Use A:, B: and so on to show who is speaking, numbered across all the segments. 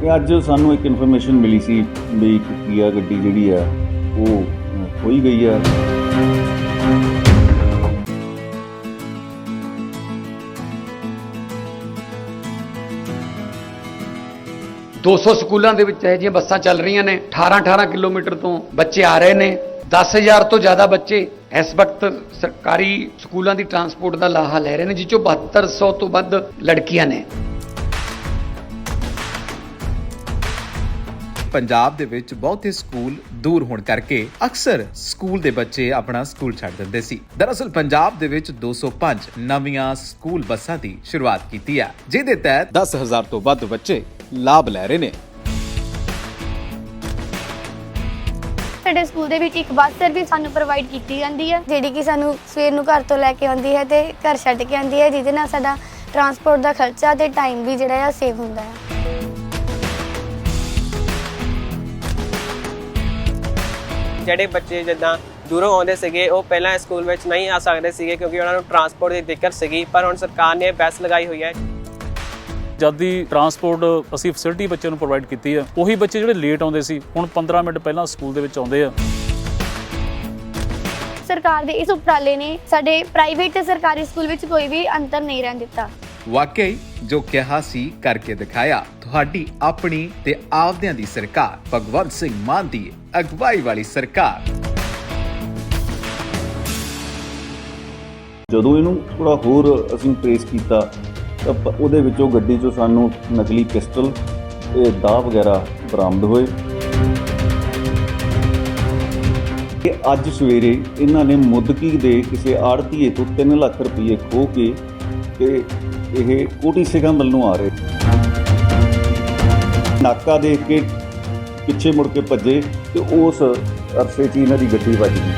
A: ਕਿ ਅੱਜ ਸਾਨੂੰ ਇੱਕ ਇਨਫੋਰਮੇਸ਼ਨ ਮਿਲੀ ਸੀ ਵੀ ਇੱਕ ਕੀਆ ਗੱਡੀ ਜਿਹੜੀ ਆ, ਉਹ ਖੋਈ ਗਈ ਆ।
B: ਦੋ ਸੌ ਸਕੂਲਾਂ ਦੇ ਵਿੱਚ ਇਹ ਜਿਹੀਆਂ ਬੱਸਾਂ ਚੱਲ ਰਹੀਆਂ ਨੇ। 18 18 ਕਿਲੋਮੀਟਰ ਤੋਂ ਬੱਚੇ ਆ ਰਹੇ ਨੇ। 10000 ਤੋਂ ਜ਼ਿਆਦਾ ਬੱਚੇ ਇਸ ਵਕਤ ਸਰਕਾਰੀ ਸਕੂਲਾਂ ਦੀ ਟਰਾਂਸਪੋਰਟ ਦਾ ਲਾਹਾ ਲੈ ਰਹੇ ਨੇ, ਜਿਸ ਚੋਂ 7200 ਤੋਂ ਵੱਧ ਲੜਕੀਆਂ ਨੇ।
C: ਪੰਜਾਬ ਦੇ ਵਿੱਚ ਬਹੁਤੇ ਸਕੂਲ ਦੂਰ ਹੋਣ ਕਰਕੇ ਅਕਸਰ ਸਕੂਲ ਦੇ ਬੱਚੇ ਆਪਣਾ ਸਕੂਲ ਛੱਡ ਦਿੰਦੇ ਸੀ। ਦਰਅਸਲ ਪੰਜਾਬ ਦੇ ਵਿੱਚ 205 ਨਵੀਆਂ ਸਕੂਲ ਬੱਸਾਂ ਦੀ ਸ਼ੁਰੂਆਤ ਕੀਤੀ ਹੈ, ਜਿਹਦੇ ਤਹਿਤ 10000 ਤੋਂ ਵੱਧ ਬੱਚੇ ਲਾਭ ਲੈ ਰਹੇ ਨੇ।
D: ਸਾਡੇ ਸਕੂਲ ਦੇ ਵਿੱਚ ਇੱਕ ਬੱਸ ਸਰਵਿਸ ਸਾਨੂੰ ਪ੍ਰੋਵਾਈਡ ਕੀਤੀ ਜਾਂਦੀ ਹੈ, ਜਿਹੜੀ ਕਿ ਸਾਨੂੰ ਸਵੇਰ ਨੂੰ ਘਰ ਤੋਂ ਲੈ ਕੇ ਆਉਂਦੀ ਹੈ ਤੇ ਘਰ ਛੱਡ ਕੇ ਆਉਂਦੀ ਹੈ, ਜਿਹਦੇ ਨਾਲ ਸਾਡਾ ਟਰਾਂਸਪੋਰਟ ਦਾ ਖਰਚਾ ਤੇ ਟਾਈਮ ਵੀ ਜਿਹੜਾ ਆ ਸੇਵ ਹੁੰਦਾ ਹੈ।
E: ਜਿਹੜੇ ਬੱਚੇ ਜਿੱਦਾਂ ਦੂਰੋਂ ਆਉਂਦੇ ਸੀਗੇ ਉਹ ਪਹਿਲਾਂ ਸਕੂਲ ਵਿੱਚ ਨਹੀਂ ਆ ਸਕਦੇ ਸੀਗੇ ਕਿਉਂਕਿ ਉਹਨਾਂ ਨੂੰ ਟਰਾਂਸਪੋਰਟ ਦੀ ਦਿੱਕਤ ਸੀਗੀ ਪਰ ਹੁਣ ਸਰਕਾਰ ਨੇ ਬੱਸ ਲਗਾਈ ਹੋਈ ਹੈ।
F: ਜਦ ਦੀ ਟਰਾਂਸਪੋਰਟ ਅਸੀਂ ਫੈਸਿਲਿਟੀ ਬੱਚਿਆਂ ਨੂੰ ਪ੍ਰੋਵਾਈਡ ਕੀਤੀ ਆ ਉਹੀ ਬੱਚੇ ਜਿਹੜੇ ਲੇਟ ਆਉਂਦੇ ਸੀ ਹੁਣ 15 ਮਿੰਟ ਪਹਿਲਾਂ ਸਕੂਲ ਦੇ ਵਿੱਚ ਆਉਂਦੇ ਆ।
D: ਸਰਕਾਰ ਦੇ ਇਸ ਉਪਰਾਲੇ ਨੇ ਸਾਡੇ ਪ੍ਰਾਈਵੇਟ ਤੇ ਸਰਕਾਰੀ ਸਕੂਲ ਵਿੱਚ ਕੋਈ ਵੀ ਅੰਤਰ ਨਹੀਂ ਰਹਿਣ ਦਿੱਤਾ।
C: ਵਾਕਈ ਜੋ ਕਿਹਾ ਸੀ ਕਰਕੇ ਦਿਖਾਇਆ, ਤੁਹਾਡੀ ਆਪਣੀ ਤੇ ਆਪਦਿਆਂ ਦੀ ਸਰਕਾਰ, ਭਗਵੰਤ ਸਿੰਘ ਮਾਨ ਦੀ ਅਗਵਾਈ ਵਾਲੀ ਸਰਕਾਰ।
A: ਜਦੋਂ ਇਹਨੂੰ ਥੋੜਾ ਹੋਰ ਅਸੀਂ ਟ੍ਰੇਸ ਕੀਤਾ, ਤਾਂ ਉਹਦੇ ਵਿੱਚੋਂ ਗੱਡੀ 'ਚੋਂ ਸਾਨੂੰ ਨਕਲੀ ਪਿਸਟਲ ਤੇ ਦਾਅ ਵਗੈਰਾ ਬਰਾਮਦ ਹੋਏ। ਕਿ ਅੱਜ ਸਵੇਰੇ ਇਹਨਾਂ ਨੇ ਮੁੱਦਕੀ ਦੇ ਕਿਸੇ ਆੜਤੀਏ ਤੋਂ 3 ਲੱਖ ਰੁਪਏ ਖੋਹ ਕੇ ਤੇ ਇਹ ਕੋਟੀ ਸਿੰਘਾਂ ਵੱਲ ਆ ਰਹੇ। ਨਾਕਾ ਦੇਖ ਕੇ ਪਿੱਛੇ ਮੁੜ ਕੇ ਭੱਜੇ ਤੇ ਉਸ ਅਰਸੇ 'ਚ ਇਹਨਾਂ ਦੀ ਗੱਡੀ ਵੱਜ ਗਈ।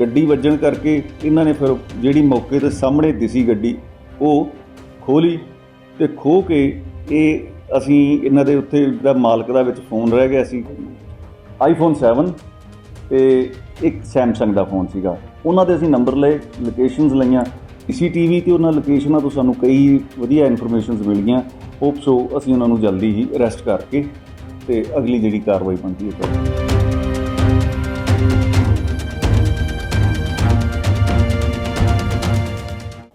A: ਗੱਡੀ ਵੱਜਣ ਕਰਕੇ ਇਹਨਾਂ ਨੇ ਫਿਰ ਜਿਹੜੀ ਮੌਕੇ ਤੇ ਸਾਹਮਣੇ ਦਿਸੀ ਗੱਡੀ, ਉਹ ਖੋਲੀ ਤੇ ਖੋ ਕੇ ਇਹ ਅਸੀਂ ਇਹਨਾਂ ਦੇ ਉੱਥੇ ਦਾ ਮਾਲਕ ਦਾ ਵਿੱਚ ਫੋਨ ਰਹਿ ਗਿਆ ਸੀ। ਆਈਫੋਨ 7 ਤੇ ਇੱਕ ਸੈਮਸੰਗ ਦਾ ਫੋਨ ਸੀਗਾ। ਉਹਨਾਂ ਦੇ ਅਸੀਂ ਨੰਬਰ ਲਏ ਲੋਕੇਸ਼ਨਸ ਲਈਆਂ। ਸੀਸੀਟੀਵੀ ਤੇ ਉਹਨਾਂ ਲੋਕੇਸ਼ਨਾਂ ਤੋਂ ਸਾਨੂੰ ਕਈ ਵਧੀਆ ਇਨਫੋਰਮੇਸ਼ਨਸ ਮਿਲ ਗਈਆਂ। ਹੋਪ ਸੋ ਅਸੀਂ ਉਹਨਾਂ ਨੂੰ ਜਲਦੀ ਹੀ ਅਰੈਸਟ ਕਰਕੇ ਤੇ ਅਗਲੀ ਜਿਹੜੀ ਕਾਰਵਾਈ ਬਣਦੀ ਹੈ ਕਰਾਂਗੇ।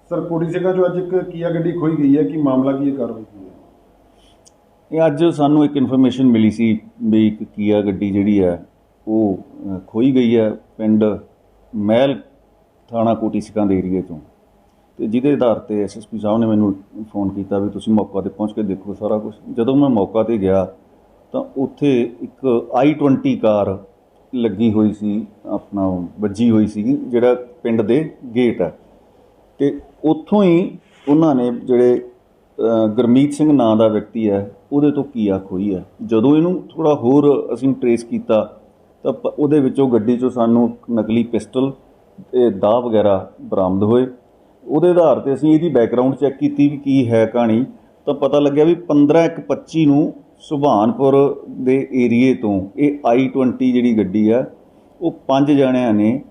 G: ਸਰ ਕੋੜੀ ਸਿੰਘਾਂ ਚੋਂ ਅੱਜ ਇੱਕ ਕੀਆ ਗੱਡੀ ਖੋਈ ਗਈ ਹੈ ਕਿ ਮਾਮਲਾ ਕੀ ਹੈ ਕਾਰਵਾਈ ਕੀ ਹੈ?
A: ਇਹ ਅੱਜ ਸਾਨੂੰ ਇੱਕ ਇਨਫੋਰਮੇਸ਼ਨ ਮਿਲੀ ਸੀ ਵੀ ਇੱਕ ਕੀਆ ਗੱਡੀ ਜਿਹੜੀ ਹੈ ਉਹ ਅ, ਖੋਈ ਗਈ ਹੈ ਪਿੰਡ ਮਹਿਲ ਥਾਣਾ ਕੋਟੀ ਸਿਕਾਂ ਦੇ ਏਰੀਏ ਤੋਂ ਤੇ ਜਿਹਦੇ ਆਧਾਰ ਤੇ ਐਸਐਸਪੀ ਸਾਹਿਬ ਨੇ ਮੈਨੂੰ ਫੋਨ ਕੀਤਾ ਵੀ ਤੁਸੀਂ ਮੌਕਾ ਤੇ ਪਹੁੰਚ ਕੇ ਦੇਖੋ ਸਾਰਾ ਕੁਝ ਜਦੋਂ ਮੈਂ ਮੌਕਾ ਤੇ ਗਿਆ ਤਾਂ ਉੱਥੇ ਇੱਕ i20 ਕਾਰ ਲੱਗੀ ਹੋਈ ਸੀ ਆਪਣਾ ਵੱਜੀ ਹੋਈ ਸੀ ਜਿਹੜਾ ਪਿੰਡ ਦੇ ਗੇਟ ਹੈ। ਤੇ ਉੱਥੋਂ ਹੀ ਉਹਨਾਂ ਨੇ ਜਿਹੜੇ ਅ, ਗੁਰਮੀਤ ਸਿੰਘ ਨਾਂ ਦਾ ਵਿਅਕਤੀ ਹੈ ਉਹਦੇ ਤੋਂ ਕੀਆ ਖੋਈ ਹੈ। ਜਦੋਂ ਇਹਨੂੰ ਥੋੜਾ ਹੋਰ ਅਸੀਂ ਟਰੇਸ ਕੀਤਾ ਤਾਂ ਪ- ਉਹਦੇ ਵਿੱਚੋਂ ਗੱਡੀ 'ਚੋਂ ਸਾਨੂੰ ਨਕਲੀ ਪਿਸਟਲ ਤੇ ਦਾਅ ਵਗੈਰਾ ਬਰਾਮਦ ਹੋਏ। ਉਹਦੇ ਆਧਾਰ ਤੇ ਅਸੀਂ ਇਹਦੀ ਬੈਕਗ੍ਰਾਉਂਡ ਚੈੱਕ ਕੀਤੀ ਵੀ ਕੀ ਹੈ ਕਹਾਣੀ। ਤਾਂ ਪਤਾ ਲੱਗਿਆ ਵੀ 15 ਇੱਕ 25 ਨੂੰ ਸੁਭਾਨਪੁਰ ਦੇ ਏਰੀਏ ਤੋਂ ਇਹ i20 ਜਿਹੜੀ ਗੱਡੀ ਆ, ਉਹ ਪੰਜ ਜਣਿਆਂ ਨੇ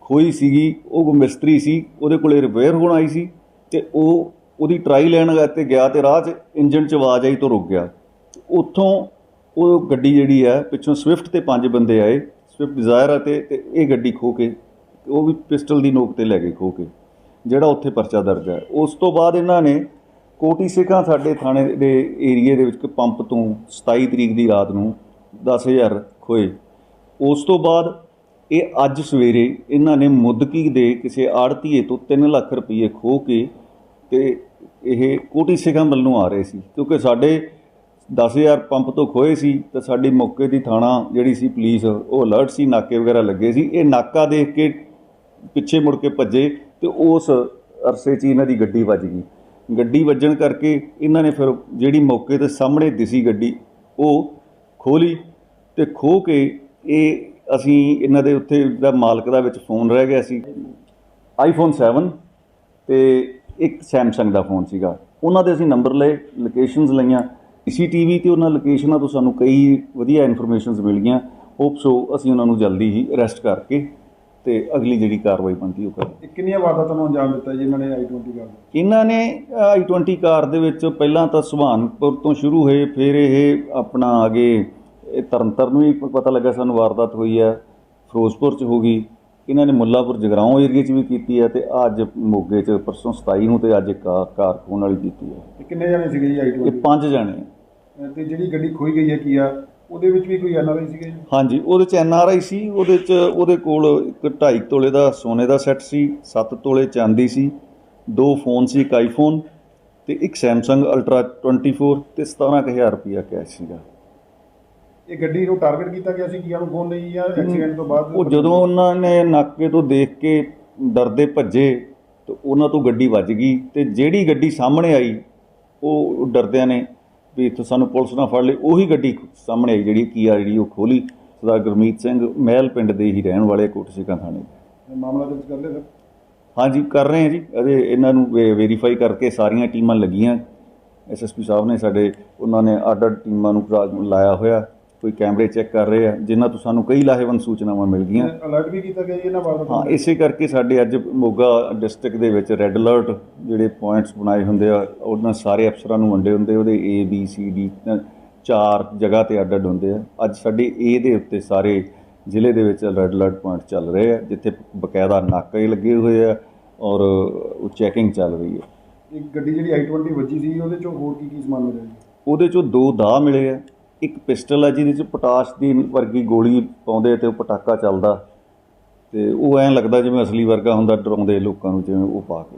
A: ਖੋਈ ਸੀਗੀ। ਉਹ ਮਿਸਤਰੀ ਸੀ, ਉਹਦੇ ਕੋਲੇ ਰਿਪੇਅਰ ਹੋਣ ਆਈ ਸੀ ਤੇ ਉਹ ਉਹਦੀ ਟਰਾਈ ਲੈਣ ਤੇ ਗਿਆ ਤੇ ਰਾਹ 'ਚ ਇੰਜਨ 'ਚ ਆਵਾਜ਼ ਆਈ ਤੋਂ ਰੁਕ ਗਿਆ। ਉੱਥੋਂ ਉਹ ਗੱਡੀ ਜਿਹੜੀ ਹੈ ਪਿੱਛੋਂ ਸਵਿਫਟ ਤੇ ਪੰਜ ਬੰਦੇ ਆਏ ਸਵਿਫਟ ਡਿਜ਼ਾਇਰ ਆ ਤੇ ਤੇ ਇਹ ਗੱਡੀ ਖੋ ਕੇ, ਉਹ ਵੀ ਪਿਸਟਲ ਦੀ ਨੋਕ ਤੇ ਲੈ ਗਏ ਖੋ ਕੇ, ਜਿਹੜਾ ਉੱਥੇ ਪਰਚਾ ਦਰਜ ਹੈ ਉਸ ਤੋਂ ਬਾਅਦ ਇਹਨਾਂ ਨੇ ਕੋਟੀ ਸਿੱਖਾਂ ਸਾਡੇ ਥਾਣੇ ਦੇ ਏਰੀਏ ਦੇ ਵਿੱਚ ਪੰਪ ਤੋਂ 27 ਤਰੀਕ ਦੀ ਰਾਤ ਨੂੰ 10000 ਖੋਏ। ਉਸ ਤੋਂ ਬਾਅਦ ਇਹ ਅੱਜ ਸਵੇਰੇ ਇਹਨਾਂ ਨੇ ਮੁੱਦਕੀ ਦੇ ਕਿਸੇ ਆੜਤੀਏ ਤੋਂ 3 ਲੱਖ ਰੁਪਏ ਖੋਹ ਕੇ ਤੇ ਇਹ ਕੋਟੀ ਸਿੱਖਾਂ ਵੱਲ ਨੂੰ ਆ ਰਹੇ ਸੀ, ਕਿਉਂਕਿ ਸਾਡੇ 10000 ਪੰਪ ਤੋਂ ਖੋਏ ਸੀ ਤਾਂ ਸਾਡੀ ਮੌਕੇ ਦੀ ਥਾਣਾ ਜਿਹੜੀ ਸੀ ਪੁਲਿਸ, ਉਹ ਅਲਰਟ ਸੀ, ਨਾਕੇ ਵਗੈਰਾ ਲੱਗੇ ਸੀ। ਇਹ ਨਾਕਾ ਦੇਖ ਕੇ ਪਿੱਛੇ ਮੁੜ ਕੇ ਭੱਜੇ ਤੇ ਉਸ ਅਰਸੇ 'ਚ ਹੀ ਇਹਨਾਂ ਦੀ ਗੱਡੀ ਵੱਜ ਗਈ। ਗੱਡੀ ਵੱਜਣ ਕਰਕੇ ਇਹਨਾਂ ਨੇ ਫਿਰ ਜਿਹੜੀ ਮੌਕੇ ਤੇ ਸਾਹਮਣੇ ਦਿਸੀ ਗੱਡੀ, ਉਹ ਖੋਲੀ ਤੇ ਖੋ ਕੇ ਇਹ ਅਸੀਂ ਇਹਨਾਂ ਦੇ ਉੱਥੇ ਦਾ ਮਾਲਕ ਦਾ ਵਿੱਚ ਫੋਨ ਰਹਿ ਗਿਆ ਸੀ। ਆਈਫੋਨ 7 ਤੇ ਇੱਕ ਸੈਮਸੰਗ ਦਾ ਫੋਨ ਸੀਗਾ। ਉਹਨਾਂ ਦੇ ਅਸੀਂ ਨੰਬਰ ਲਏ ਲੋਕੇਸ਼ਨਸ ਲਈਆਂ। ਸੀਸੀਟੀਵੀ ਤੇ ਉਹਨਾਂ ਲੋਕੇਸ਼ਨਾਂ ਤੋਂ ਸਾਨੂੰ ਕਈ ਵਧੀਆ ਇਨਫੋਰਮੇਸ਼ਨਸ ਮਿਲ ਗਈਆਂ। ਹੋਪ ਸੋ ਅਸੀਂ ਉਹਨਾਂ ਨੂੰ ਜਲਦੀ ਹੀ ਅਰੈਸਟ ਕਰਕੇ ਤੇ ਅਗਲੀ ਜਿਹੜੀ ਕਾਰਵਾਈ ਬਣਦੀ ਉਹ ਕਰ
G: ਇਹ ਕਿੰਨੀਆਂ ਵਾਰਦਾਤਾਂ ਨੂੰ ਅੰਜਾਮ ਦਿੱਤਾ ਜੀ ਇਹਨਾਂ ਨੇ ਆਈ 20 ਕਾਰ
A: ਇਹਨਾਂ ਨੇ i20 ਕਾਰ ਦੇ ਵਿੱਚ ਪਹਿਲਾਂ ਤਾਂ ਸੁਭਾਨਪੁਰ ਤੋਂ ਸ਼ੁਰੂ ਹੋਏ ਫਿਰ ਇਹ ਆਪਣਾ ਅੱਗੇ ਇਹ ਤਰਨਤਾਰਨ ਵੀ ਪਤਾ ਲੱਗਾ ਸਾਨੂੰ ਵਾਰਦਾਤ ਹੋਈ ਹੈ ਫਿਰੋਜ਼ਪੁਰ ਚ ਹੋ ਗਈ। ਇਹਨਾਂ ਨੇ ਮੁੱਲਾਪੁਰ ਜਗਰਾਉਂ ਏਰੀਏ ਚ ਵੀ ਕੀਤੀ ਹੈ ਤੇ ਅੱਜ ਮੋਗੇ ਚ ਪਰਸੋਂ 27 ਨੂੰ ਤੇ ਅੱਜ ਇੱਕ ਕਾਰ ਵਾਲੀ ਕੀਤੀ ਹੈ
G: ਕਿੰਨੇ ਜਣੇ ਸੀਗੇ ਜੀ ਆਈ
A: ਇਹ
G: 20
A: ਪੰਜ ਜਣੇ।
G: ਤੇ ਜਿਹੜੀ ਗੱਡੀ ਖੋਈ ਗਈ ਹੈ ਕੀ ਆ ਉਹਦੇ ਵਿੱਚ ਵੀ ਕੋਈ ਐਨਆਰਆਈ ਸੀਗੇ ਜੀ?
A: ਹਾਂਜੀ ਉਹਦੇ ਚ ਆਈ ਸੀ ਉਹਦੇ ਚ ਉਹਦੇ ਕੋਲ ਇੱਕ 2.5 ਤੋਲੇ ਦਾ ਸੋਨੇ ਦਾ ਸੈੱਟ ਸੀ 7 ਤੋਲੇ ਚਾਂਦੀ ਸੀ ਦੋ ਫੋਨ ਸੀ ਇੱਕ ਆਈਫੋਨ ਤੇ ਇੱਕ Samsung Ultra 24 ਤੇ 17000 ਰੁਪਇਆ ਕੈਸ਼ ਸੀਗਾ।
G: ਇਹ ਗੱਡੀ ਨੂੰ ਟਾਰਗੇਟ ਕੀਤਾ ਗਿਆ ਸੀ ਕੀ ਉਹਨੂੰ ਫੋਨ ਲਈ ਜਾਂ ਐਕਸੀਡੈਂਟ ਤੋਂ ਬਾਅਦ?
A: ਉਹ ਜਦੋਂ ਉਹਨਾਂ ਨੇ ਨਾਕੇ ਤੋਂ ਦੇਖ ਕੇ ਡਰਦੇ ਭੱਜੇ ਤੇ ਉਹਨਾਂ ਤੋਂ ਗੱਡੀ ਵੱਜ ਗਈ ਤੇ ਜਿਹੜੀ ਗੱਡੀ ਸਾਹਮਣੇ ਆਈ ਉਹ ਡਰਦਿਆਂ ਨੇ ਵੀ ਇੱਥੋਂ ਸਾਨੂੰ ਪੁਲਿਸ ਨਾ ਫੜ ਲਈ ਉਹੀ ਗੱਡੀ ਸਾਹਮਣੇ ਆਈ ਜਿਹੜੀ ਕੀ ਆ ਜਿਹੜੀ ਉਹ ਖੋਲੀ। ਸਰਦਾਰ ਗੁਰਮੀਤ ਸਿੰਘ ਮਹਿਲ ਪਿੰਡ ਦੇ ਹੀ ਰਹਿਣ ਵਾਲੇ ਕੋਟਸ਼ੀਕਾ ਥਾਣੇ ਦੇ।
G: ਮਾਮਲਾ ਦਰਜ ਕਰ ਲਿਆ ਸਰ?
A: ਹਾਂਜੀ ਕਰ ਰਹੇ ਹਾਂ ਜੀ। ਅਜੇ ਇਹਨਾਂ ਨੂੰ ਵੈਰੀਫਾਈ ਕਰਕੇ ਸਾਰੀਆਂ ਟੀਮਾਂ ਲੱਗੀਆਂ। ਐਸਐਸਪੀ ਸਾਹਿਬ ਨੇ ਸਾਡੇ ਉਹਨਾਂ ਨੇ ਅੱਡ ਅੱਡ ਟੀਮਾਂ ਨੂੰ ਲਾਇਆ ਹੋਇਆ। ਕੋਈ ਕੈਮਰੇ ਚੈੱਕ ਕਰ ਰਹੇ ਆ ਜਿਨ੍ਹਾਂ ਤੋਂ ਸਾਨੂੰ ਕਈ ਲਾਹੇਵੰਦ ਸੂਚਨਾਵਾਂ ਮਿਲ ਗਈਆਂ।
G: ਅਲਰਟ ਵੀ ਕੀਤਾ ਗਿਆ ਜੀ ਇਹਨਾਂ ਵਾਰਦਾਤਾਂ
A: ਹਾਂ? ਇਸੇ ਕਰਕੇ ਸਾਡੇ ਅੱਜ ਮੋਗਾ ਡਿਸਟ੍ਰਿਕਟ ਦੇ ਵਿੱਚ ਰੈੱਡ ਅਲਰਟ ਜਿਹੜੇ ਪੁਆਇੰਟਸ ਬਣਾਏ ਹੁੰਦੇ ਆ ਉਹਨਾਂ ਸਾਰੇ ਅਫਸਰਾਂ ਨੂੰ ਵੰਡੇ ਹੁੰਦੇ ਉਹਦੇ B C D ਅ, ਚਾਰ ਜਗ੍ਹਾ ਤੇ ਅੱਡ ਅੱਡ ਹੁੰਦੇ ਆ। ਅੱਜ ਸਾਡੇ A ਦੇ ਉੱਤੇ ਸਾਰੇ ਜ਼ਿਲ੍ਹੇ ਦੇ ਵਿੱਚ ਰੈੱਡ ਅਲਰਟ ਪੁਆਇੰਟ ਚੱਲ ਰਹੇ ਆ ਜਿੱਥੇ ਬਕਾਇਦਾ ਨਾਕੇ ਲੱਗੇ ਹੋਏ ਆ ਔਰ ਉਹ ਚੈਕਿੰਗ ਚੱਲ ਰਹੀ ਹੈ
G: ਇੱਕ ਗੱਡੀ ਜਿਹੜੀ ਆਈ 20 ਵੱਜੀ ਸੀ ਉਹਦੇ ਚੋਂ ਹੋਰ ਕੀ ਕੀ ਸਮਾਨ ਮਿਲਿਆ ਜੀ?
A: ਉਹਦੇ ਚੋਂ ਦੋ ਦਾਅ ਮਿਲੇ ਆ। ਇੱਕ ਪਿਸਟਲ ਆ ਜਿਹਦੇ ਚ ਪੋਟਾਸ਼ ਦੀ ਵਰਗੀ ਗੋਲੀ ਪਾਉਂਦੇ ਤੇ ਉਹ ਪਟਾਕਾ ਚੱਲਦਾ ਤੇ ਉਹ ਐਂ ਲੱਗਦਾ ਜਿਵੇਂ ਅਸਲੀ ਵਰਗਾ ਹੁੰਦਾ ਡਰਾਉਂਦੇ ਲੋਕਾਂ ਨੂੰ, ਜਿਵੇਂ ਉਹ ਪਾ ਕੇ।